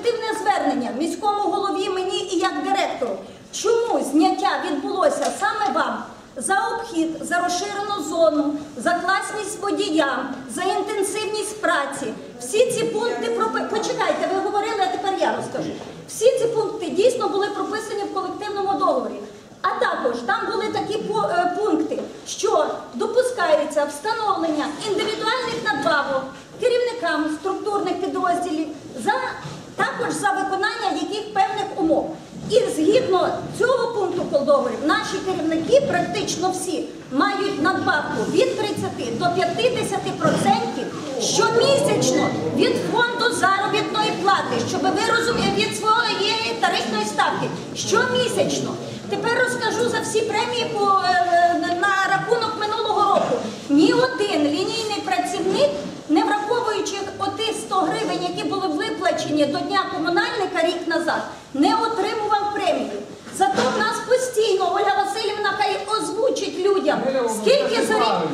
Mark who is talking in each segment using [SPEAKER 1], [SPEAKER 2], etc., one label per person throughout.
[SPEAKER 1] колективне звернення міському голові мені і як директору. Чому зняття відбулося саме вам? За обхід, за розширену зону, за класність водіям, за інтенсивність праці. Всі ці пункти. Почекайте, ви говорили, а тепер я розкажу. Всі ці пункти дійсно були прописані в колективному договорі. А також там були такі е, пункти, що допускається встановлення індивідуальних надбавок керівникам структурних підрозділів за також за виконання яких певних умов. І згідно цього пункту договорів, наші керівники практично всі мають надбавку від 30 до 50% щомісячно від фонду заробітної плати, щоб ви розуміли від своєї тарифної ставки. Щомісячно. Тепер розкажу за всі премії по, виплачені до дня комунальника рік назад, не отримував премію. Зато в нас постійно Ольга Васильівна хай озвучить людям, скільки за рік.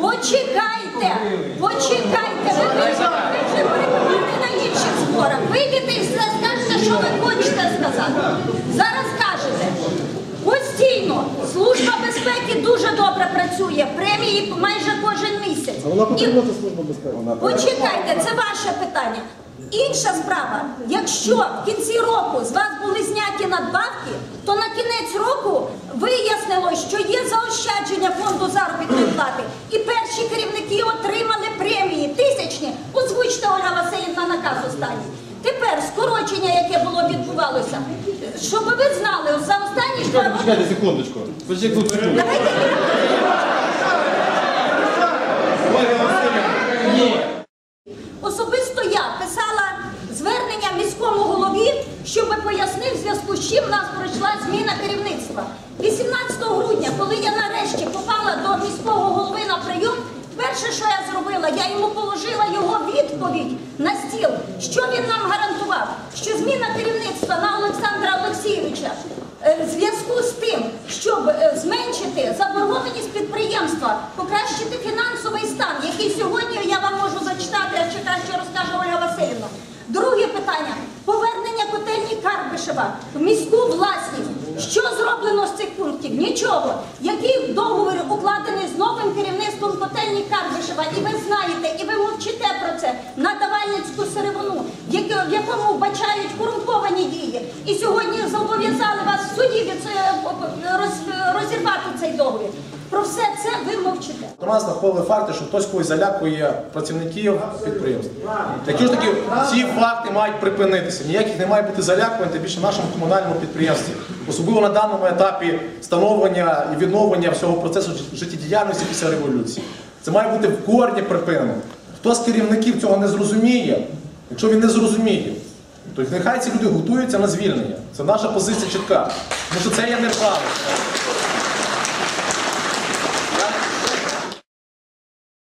[SPEAKER 1] Почекайте, почекайте, ви ви вже перебуваєте на інших зборах. Вийдете і скажете, що ви хочете сказати. Зараз кажете. Постійно служба безпеки дуже добре працює, премії майже кожен місяць.
[SPEAKER 2] Вона
[SPEAKER 1] І-
[SPEAKER 2] потрібна служба безпеки.
[SPEAKER 1] Почекайте, це ваше питання. Інша справа, якщо в кінці року з вас були зняті надбавки, то на кінець року вияснило, що є заощадження фонду заробітної плати, і перші керівники отримали премії тисячні. Озвучте Ольга Васильівна наказ останній. Тепер скорочення, яке було відбувалося, щоб ви знали, за останні роки.
[SPEAKER 2] Почекайте секундочку. Почекайте секундочку. Ольга Васильівна. Ні.
[SPEAKER 1] Особисто я писала звернення міському голові, щоб пояснив, в зв'язку з чим в нас пройшла зміна керівництва. 18 грудня, коли я нарешті попала до міського голови на прийом, перше, що я зробила, я йому положила його відповідь на стіл. Що він нам гарантував? Що зміна керівництва на Олександра Олексійовича в зв'язку з тим, щоб е, зменшити заборгованість підприємства, покращити фінансовий стан, який сьогодні я вам можу зачитати, а чи краще розкаже Ольга Васильівна. Друге питання повернення котельні Карбишева в міську власність. Що зроблено з цих пунктів? Нічого. Який договір укладений з новим керівництвом котельні Карбишева? І ви знаєте, і ви мовчите про це на Давальницьку сировину, в якому вбачають корумповані дії. І сьогодні зобов'язали вас в суді від розірвати цей договір. Про все це ви мовчите.
[SPEAKER 3] До нас знаходили факти, що хтось когось залякує працівників підприємства. Такі ж таки, ці факти мають припинитися. Ніяких не має бути залякувань, тим більше нашому комунальному підприємстві. Особливо на даному етапі становлення і відновлення всього процесу життєдіяльності після революції. Це має бути в корні припинено. Хто з керівників цього не зрозуміє, якщо він не зрозуміє, то нехай ці люди готуються на звільнення. Це наша позиція чітка. Тому що це є неправильно.